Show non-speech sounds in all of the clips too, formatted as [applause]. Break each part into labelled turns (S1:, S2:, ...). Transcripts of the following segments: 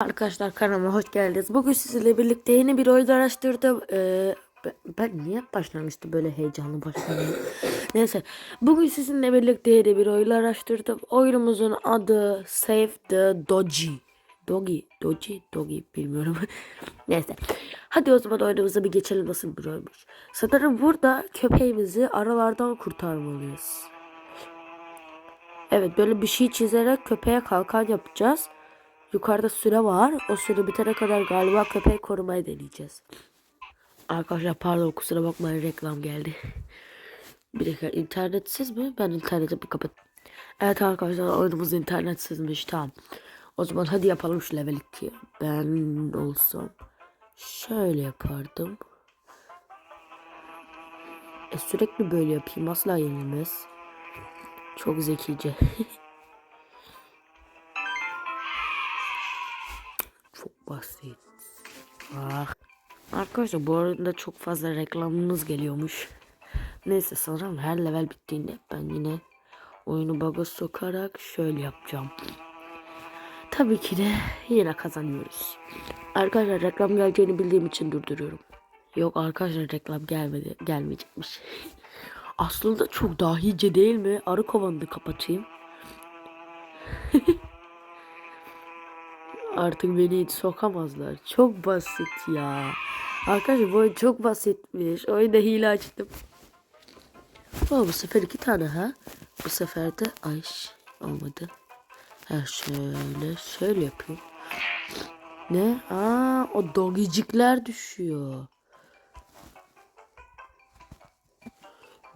S1: Arkadaşlar kanalıma hoş geldiniz. Bugün sizinle birlikte yeni bir oyun araştırdım. Ee, ben, niye başlamıştım böyle heyecanlı başladım. [laughs] Neyse. Bugün sizinle birlikte yeni bir oyun araştırdım. Oyunumuzun adı Save the Doggy. Doggy, Doggy, Doggy bilmiyorum. [laughs] Neyse. Hadi o zaman oyunumuza bir geçelim nasıl bir oyunmuş. Sanırım burada köpeğimizi aralardan kurtarmalıyız. Evet böyle bir şey çizerek köpeğe kalkan yapacağız. Yukarıda süre var. O süre bitene kadar galiba köpeği korumayı deneyeceğiz. Arkadaşlar pardon kusura bakmayın reklam geldi. Bir dakika internetsiz mi? Ben interneti bir kapat. Evet arkadaşlar oyunumuz internetsizmiş tamam. O zaman hadi yapalım şu level 2. Ben olsam şöyle yapardım. E, sürekli böyle yapayım asla yenilmez. Çok zekice. [laughs] basit. Ah. Arkadaşlar bu arada çok fazla reklamınız geliyormuş. Neyse sanırım her level bittiğinde ben yine oyunu bug'a sokarak şöyle yapacağım. Tabii ki de yine kazanıyoruz. Arkadaşlar reklam geleceğini bildiğim için durduruyorum. Yok arkadaşlar reklam gelmedi, gelmeyecekmiş. [laughs] Aslında çok dahice değil mi? Arı kovanını kapatayım. [laughs] Artık beni hiç sokamazlar. Çok basit ya. Arkadaşlar bu oyun çok basitmiş. Oyunda hile açtım. Oo, bu sefer iki tane ha. Bu sefer de ay olmadı. Ha şöyle şöyle yapayım. Ne? Aa o dogicikler düşüyor.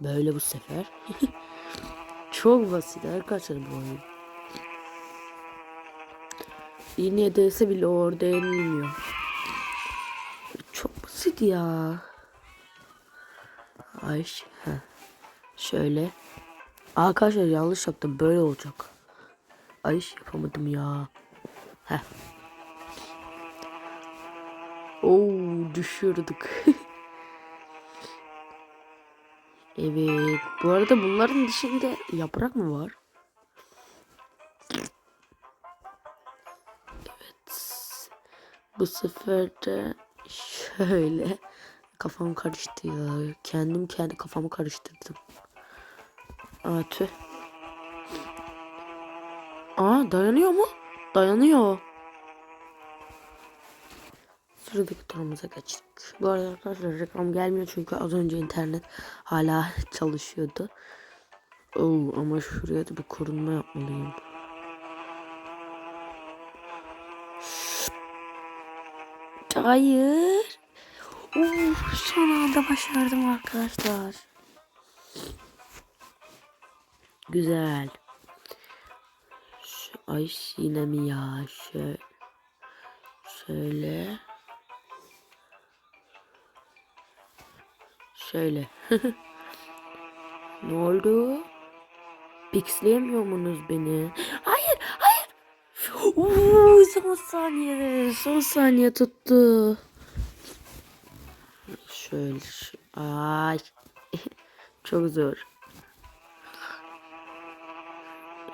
S1: Böyle bu sefer. [laughs] çok basit arkadaşlar bu oyun. İğneye değse bile orada yenilmiyor. Çok basit ya. Ay şöyle. Arkadaşlar yanlış yaptım böyle olacak. Ay yapamadım ya. Heh. Oo düşürdük. [laughs] evet. Bu arada bunların dışında yaprak mı var? Bu sefer de şöyle kafam karıştı ya. Kendim kendi kafamı karıştırdım. Aa tüh. Aa dayanıyor mu? Dayanıyor. Sıradaki turumuza geçtik. Bu arada arkadaşlar reklam gelmiyor çünkü az önce internet hala [laughs] çalışıyordu. Oo, ama şuraya da bir korunma yapmalıyım. Hayır. Uf, son anda başardım arkadaşlar. Güzel. Ay yine mi ya? Şöyle. Şöyle. Şöyle. [laughs] ne oldu? Pixleyemiyor musunuz beni? Hayır, hayır. Uuu son saniye, son saniye tuttu. Şöyle, ay. [laughs] çok zor.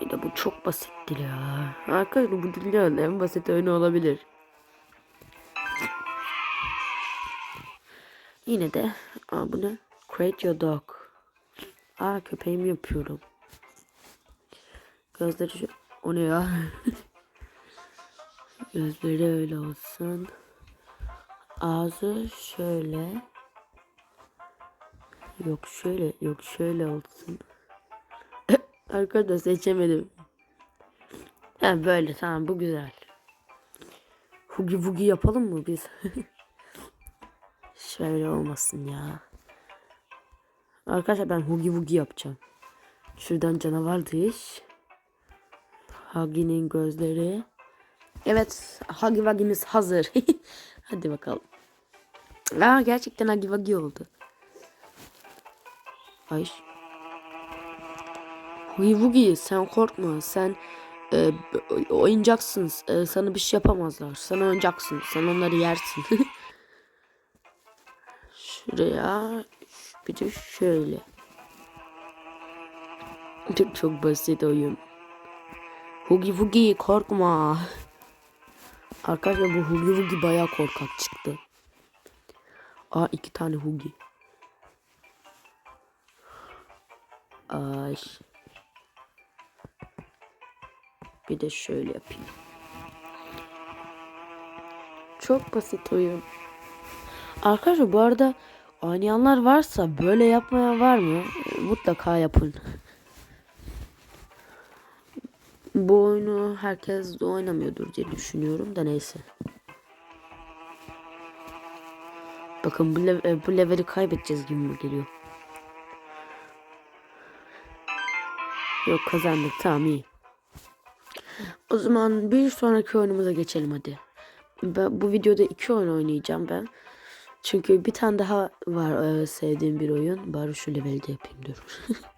S1: Yine bu çok basittir ya. Arkadaşlar bu dünyanın en basit oyunu olabilir. Yine de, aa bu ne? Create your dog. Aa köpeğimi yapıyorum. Gözleri o ne ya? [laughs] Gözleri öyle olsun. Ağzı şöyle. Yok şöyle, yok şöyle olsun. [coughs] Arkadaşlar seçemedim. Ha böyle tamam bu güzel. Hugi vugi yapalım mı biz? [laughs] şöyle olmasın ya. Arkadaşlar ben hugi vugi yapacağım. Şuradan canavar diş. Hagi'nin gözleri. Evet, Hagi Wagi'miz hazır. [laughs] Hadi bakalım. Aa, gerçekten Hagi Wagi oldu. Ay. Hagi Wagi sen korkma. Sen e, oyuncaksın. E, sana bir şey yapamazlar. Sen oyuncaksın. Sen onları yersin. [laughs] Şuraya bir de şöyle. [laughs] Çok, basit oyun. Hugi Wugi korkma. Arkadaşlar bu Hugi Hugi bayağı korkak çıktı. Aa iki tane Hugi. Ay. Bir de şöyle yapayım. Çok basit oyun. Arkadaşlar bu arada oynayanlar varsa böyle yapmayan var mı? Mutlaka yapın. Bu oyunu herkes de oynamıyordur diye düşünüyorum da neyse. Bakın bu, lev- bu leveli kaybedeceğiz gibi mi geliyor? Yok kazandık tamam iyi. O zaman bir sonraki oyunumuza geçelim hadi. Ben, bu videoda iki oyun oynayacağım ben. Çünkü bir tane daha var e, sevdiğim bir oyun. Bari şu leveli de yapayım dur. [laughs]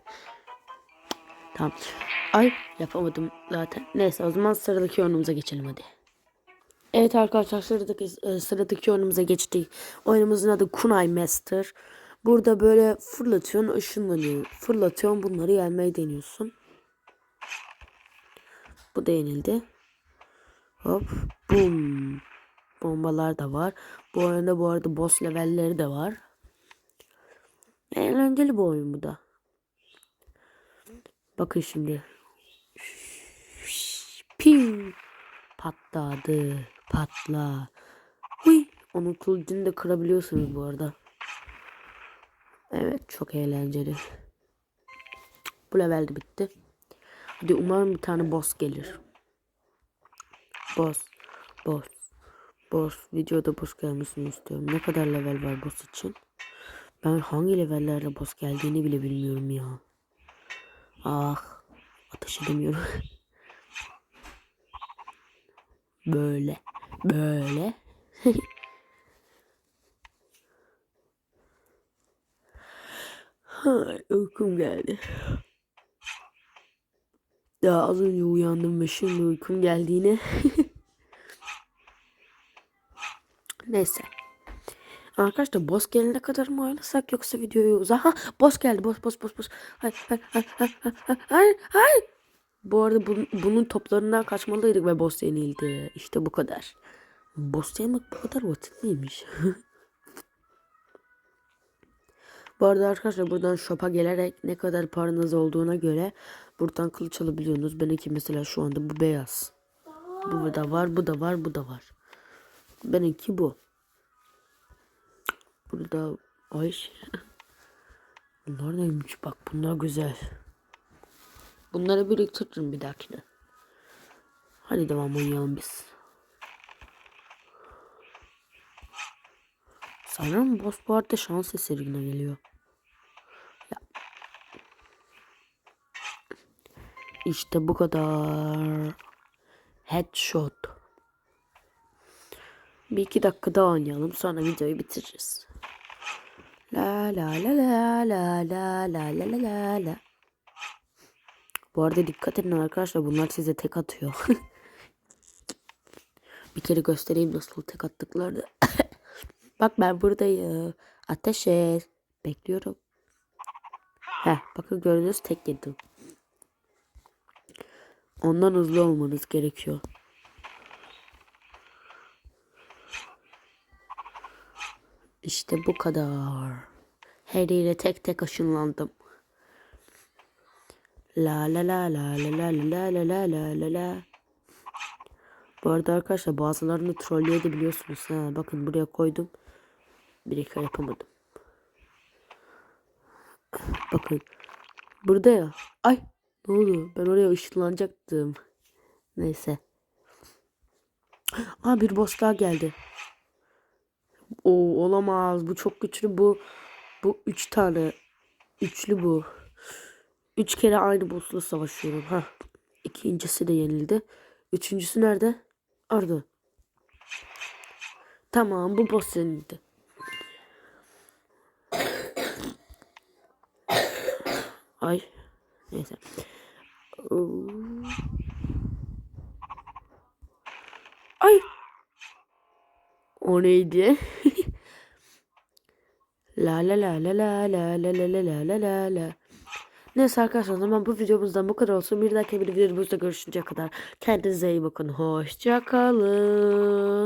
S1: tamam. Ay yapamadım zaten. Neyse o zaman sıradaki oyunumuza geçelim hadi. Evet arkadaşlar sıradaki, e, sıradaki oyunumuza geçtik. Oyunumuzun adı Kunai Master. Burada böyle fırlatıyorsun ışınlanıyor. Fırlatıyorsun bunları yenmeyi deniyorsun. Bu da yenildi. Hop bum. Bombalar da var. Bu oyunda bu arada boss levelleri de var. Eğlenceli bir oyun bu da. Bakın şimdi. Piu. Patladı. Patla. Huy. Onun kılıcını da kırabiliyorsunuz bu arada. Evet çok eğlenceli. Bu level de bitti. Hadi umarım bir tane boss gelir. Boss. Boss. Boss. Videoda boss gelmesini istiyorum. Ne kadar level var boss için? Ben hangi levellerde boss geldiğini bile bilmiyorum ya. Ah. Ateş edemiyorum. Böyle. Böyle. Hay, uykum geldi. Daha az önce uyandım ve şimdi uykum geldiğine. [laughs] Neyse. Arkadaşlar boss gelene kadar mı oynasak yoksa videoyu uzak? Ha boss geldi boss boss boss boss. Hayır hayır hayır hayır hayır. Bu arada bunun, bunun toplarından kaçmalıydık ve boss yenildi. İşte bu kadar. Boss yemek bu kadar basit? [laughs] Bu arada arkadaşlar buradan shop'a gelerek ne kadar paranız olduğuna göre buradan kılıç alabiliyorsunuz. Benimki mesela şu anda bu beyaz. Bu da var, bu da var, bu da var. Benimki bu. Burada ay Bunlar neymiş bak bunlar güzel. Bunları biriktiririm bir dahakine. Hadi devam oynayalım biz. Sanırım boss bu arada şans eseri yine geliyor. Ya. İşte bu kadar. Headshot. Bir iki dakika daha oynayalım sonra videoyu bitiririz. La la la la la la la la la la la. Bu arada dikkat edin arkadaşlar bunlar size tek atıyor. [laughs] bir kere göstereyim nasıl tek attıklarını. [coughs] Bak ben buradayım. Ateş et. Bekliyorum. Heh bakın gördünüz tek yedim. Ondan hızlı olmanız gerekiyor. İşte bu kadar. Yere tek tek aşınlandım. La la la la la la la la la la la la. Bu arada arkadaşlar bazılarını trolleyebiliyorsunuz. Ha, bakın buraya koydum. Bir iki yapamadım. Bakın. Burada ya. Ay ne oldu? Ben oraya ışınlanacaktım. Neyse. Aa bir boss daha geldi. O olamaz. Bu çok güçlü bu. Bu üç tane. Üçlü bu. Üç kere aynı boss'la savaşıyorum. Ha. İkincisi de yenildi. Üçüncüsü nerede? Orada. Tamam bu boss yenildi. Ay. Neyse. Ay. O neydi? La la la la la la la la la la la la la. Neyse arkadaşlar o zaman bu videomuzdan bu kadar olsun. Bir dahaki bir videomuzda görüşünceye kadar kendinize iyi bakın. Hoşça kalın.